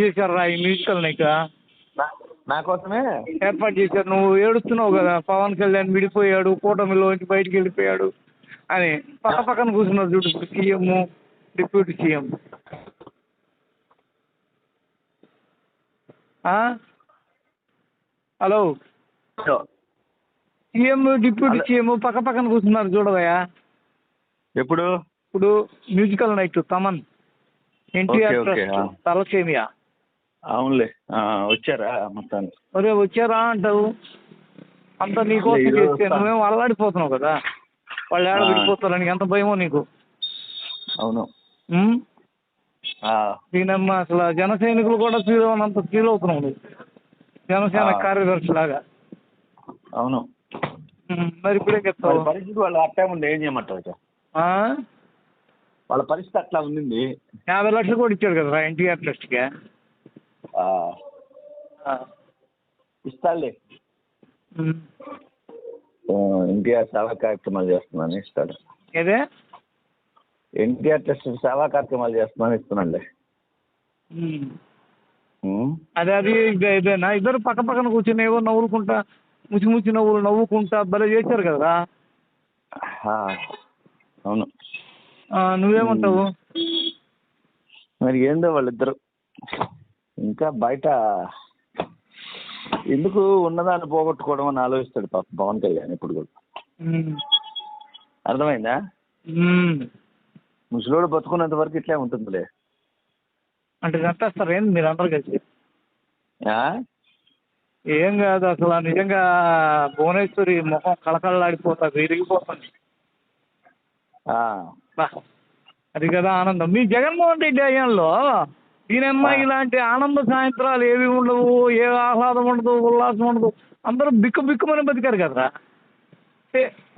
చేశారు రా ఈ మ్యూజికల్ నైట్ నా- కోసమే? ఏర్పాటు చేశారు. నువ్వు ఏడుస్తున్నావు కదా పవన్ కళ్యాణ్ విడిపోయాడు కూటమిలోంచి బయటికి వెళ్ళిపోయాడు అని. పక్క పక్కన కూర్చున్నారు చూడు CM deputy CM. Hello? CM deputy. CM పక్క పక్కన కూర్చున్నారు చూడవయ్యా. ఎప్పుడు? ఇప్పుడు musical night Thaman. NTR. Thalassemia? అవునులే. వచ్చారా మొత్తానికి? ఒరే వచ్చారా అంటావు? అంత నీకోసం చేస్తే వస్తా. నువ్వేమో అల్లాడిపోతున్నావు కదా. వాళ్ళు ఏడ. విడిపోతారని ఎంత భయమో నీకు. అవును. దీనమ్మ అసలు జన సైనికులు కూడా ఫీల్ అవునంత ఫీల్ అవుతున్నావు నువ్వు. జనసేన. కార్యదర్శి లాగా. అవును. మరి ఇప్పుడే చెప్తావు? పరిస్థితి వాళ్ళు అట్లా ఉంది ఏం చేయమంటారు? వాళ్ళ పరిస్థితి అట్లా ఉంది యాభై లక్షలు కూడా ఇచ్చాడు కదా ఎన్టీఆర్ ట్రస్ట్కి ఆ, ఎన్టీఆర్ సేవా కార్యక్రమాలు చేస్తున్నాను ఇస్తాడు ఏదే? ఎన్టీఆర్ ట్రస్ట్ సేవా కార్యక్రమాలు చేస్తున్నాను. ఉమ్. అదే అది ఇదే- ఇదేనా? ఇద్దరు పక్క పక్కన కూర్చొని ఏవో నవ్వులుకుంటా ముసి ముసి నవ్వులు నవ్వుకుంటా భలే చేశారు కదా? అవును. నువ్వేమంటావు? మరి ఏందో వాళ్ళిద్దరు. ఇంకా బయట ఎందుకు ఉన్నదాన్ని పోగొట్టుకోవడం అని ఆలోచిస్తాడు పాప పవన్ కళ్యాణ్ ఇప్పుడు కూడా. అర్థమైందా. ముసలోడు బతుకున్నంత వరకు ఇట్లే ఉంటుందిలే అంటే చంపేస్తారు ఏంది మీరు అందరు కలిసి? ఏం కాదు అసలు నిజంగా భువనేశ్వరి ముఖం కళకళలాడిపోతుంది విరిగిపోతుంది. అది కదా ఆనందం మీ జగన్మోహన్ రెడ్డి అయ్యంలో దీనమ్మ. ఇలాంటి ఆనంద సాయంత్రాలు ఏవి ఉండవు ఏ ఆహ్లాదం ఉండదు ఉల్లాసం ఉండదు. అందరూ బిక్కు బిక్కుమని బతికారు కదరా.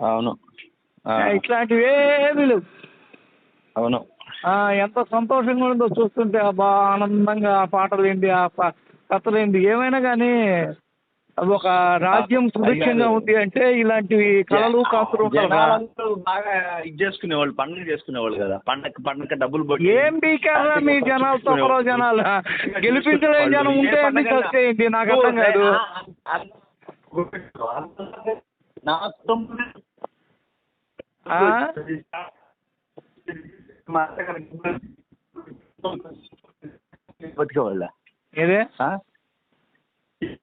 అవును. ఇట్లాంటివి ఏమీ లేవు. అవును. ఆ, ఎంత సంతోషంగా ఉందో చూస్తుంటే అబ్బా ఆనందంగా ఆ పాటలు ఏంటి ఆ కథలు ఏంటి ఏమైనా కానీ అది ఒక రాజ్యం సుభిక్షంగా ఉంది అంటే ఇలాంటివి కళలు కాసులు బాగా ఇది చేసుకునేవాళ్ళు పండుగ చేసుకునేవాళ్ళు కదా. పండగ పండగ డబ్బులు ఏం బీకారా మీ జనాలు? తొక్కలో జనాలు గెలిపించలేని జనం ఉంటే అన్ని సస్తేయండి నాకు అర్థం కాదు. నా బతికేవాళ్ళ ఏదే?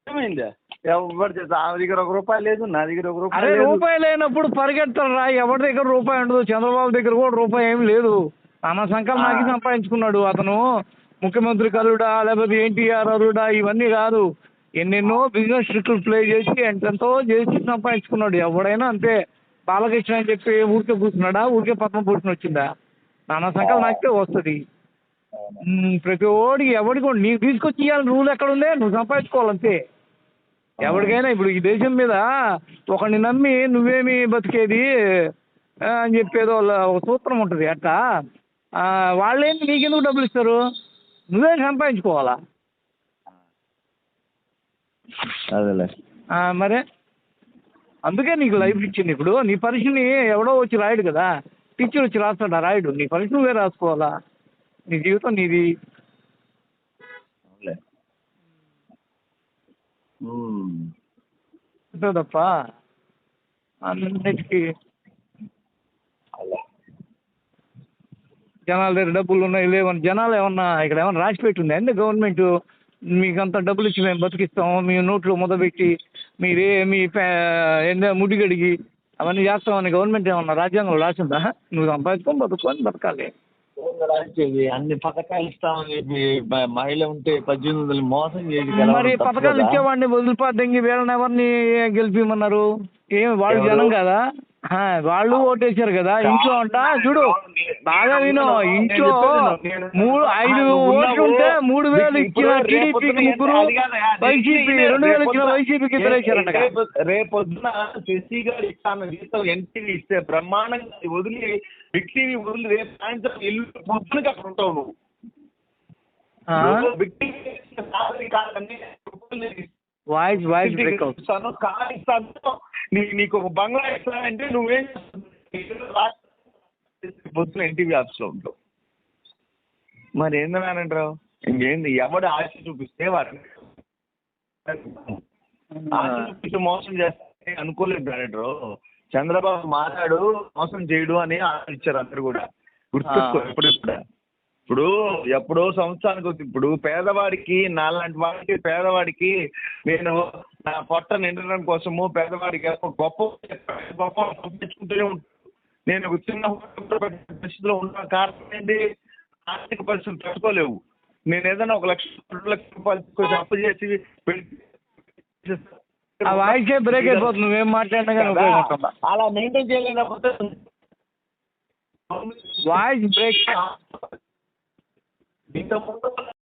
ఏమైందా? ఎవరు చేస్తా ఆమె దగ్గర ఒక రూపాయి లేదు నా దగ్గర ఒక అరే రూపాయి లేదు. రూపాయి లేనప్పుడు పరిగెడతారు రా ఎవరి దగ్గర రూపాయి ఉండదు? చంద్రబాబు దగ్గర కూడా రూపాయి ఏమి లేదు. అన్న సంకల్ నాకి ఆ. సంపాదించుకున్నాడు అతను. ముఖ్యమంత్రి కలుడా లేకపోతే ఎన్టీఆర్ అరుడా ఇవన్నీ కాదు. ఎన్నెన్నో బిజినెస్ ట్రిక్లు ప్లే చేసి ఎంతెంతో చేసి సంపాదించుకున్నాడు. ఎవడైనా అంతే. బాలకృష్ణ అని చెప్పి ఊరికే కూర్చున్నాడా? ఊరికే పద్మభూషణ్ వచ్చిందా? నాన్న సంకల్ నాకితే వస్తుంది. ప్రతి ఓడికి ఎవడికి నీకు తీసుకొచ్చి ఇవ్వాలని రూల్ ఎక్కడ ఉందే? నువ్వు సంపాదించుకోవాలంతే. ఎవరికైనా ఇప్పుడు ఈ దేశం మీద ఒకరిని నమ్మి నువ్వేమి బతికేది అని చెప్పేదో వాళ్ళ- ఒక సూత్రం ఉంటుంది అట్ట? వాళ్ళేంటి నీకెందుకు డబ్బులు ఇస్తారు? నువ్వే సంపాదించుకోవాలా? అదేలే. మరే? అందుకే నీకు లైఫ్ ఇచ్చింది ఇప్పుడు. నీ పరీక్షని ఎవడో వచ్చి రాయడు కదా. టీచర్ వచ్చి రాస్తాడా రాయడు. నీ పరీక్ష నువ్వే రాసుకోవాలా? నీ జీవితం నీది అవునులే. ఉమ్. తప్ప అన్నిటికీ జనాల దగ్గర డబ్బులు ఉన్నాయి లేవని జనాలు ఏమన్నా ఇక్కడ ఏమన్నా రాసి పెట్టింది? అండి గవర్నమెంట్ మీకు అంత డబ్బులు ఇచ్చి మేము బతికిస్తాము మీ నోట్లో మొదపెట్టి మీరే మీ పే- ఏందో ముడిగడిగి అవన్నీ చేస్తామని గవర్నమెంట్ ఏమన్నా రాజ్యాంగంలో రాసిందా? నువ్వు సంపాదించుకొని బతుకొని బతకాలి. అన్ని పథకాలు ఇస్తామని చెప్పి మహిళ ఉంటే పద్దెనిమిది వందలు మోసం చేసి మరి పథకాలు? ఇచ్చేవాడిని వదిలిపోద్దంగి వీళ్ళని ఎవరిని గెలిపిమన్నారు ఏం వాళ్ళు? జనం కదా? వాళ్ళు ఓటేశారు కదా ఇంట్లో అంట? చూడు బాగా విను. ఇంట్లో మూడు ఐదు ఓట్లు ఉంటే మూడు వేలు ఇచ్చిన టీడీపీకి ముగ్గురు వైసీపీ రెండు వేలు ఇచ్చిన వైసీపీకి ఇద్దరు వేశారంట రేపు- రేపొద్దున శశి గారు ఇస్తాను. జీతం ఎన్టీవీ ఇస్తే బ్రహ్మాండంగా వదిలి బిగ్ టీవీ వదిలి రేపు సాయంత్రం ఇల్లు పొద్దునకి అక్కడ ఉంటావు నువ్వు. Big TV voice voice break అవుతుంది. ఇస్తాను కార్ ఇస్తాను. నీ- నీకు ఒక బంగ్లా ఇస్తానంటే నువ్వేం? పొద్దున ఎన్టీవీ ఆఫీస్లో ఉంటావు. మరి ఏంది మేనంటావు ఇంకేంది? ఎవడు ఆశ చూపిస్తే వాడిని ఆశ చూపించి మోసం చేస్తే అనుకోలేదు డైరెక్టర్ చంద్రబాబు మాట్లాడు మోసం చేయడు అని ఆలోచించారు అందరు కూడా. గుర్తుపెట్టుకో ఆ. ఇప్పుడు ఎప్పుడో సంవత్సరానికి ఇప్పుడు పేదవాడికి నాలాంటి వాడికి పేదవాడికి నేను నా పొట్ట నిండడం కోసము పేదవాడికి గొప్ప గొప్ప పంపించుకుంటూనే ఉంటాను. నేను ఒక చిన్న పరిస్థితిలో ఉన్న కారణం ఏంటి? ఆర్థిక పరిస్థితులు తట్టుకోలేవు. నేను ఏదైనా ఒక లక్ష రెండు లక్షల రూపాయలు అప్పు చేసి ఆ వాయిసే బ్రేక్ అయిపోతుంది? నువ్వేం మాట్లాడినా కానీ? ఉపయోగం అలా మెయింటైన్ చేయలేకపోతే వాయిస్ బ్రేక్.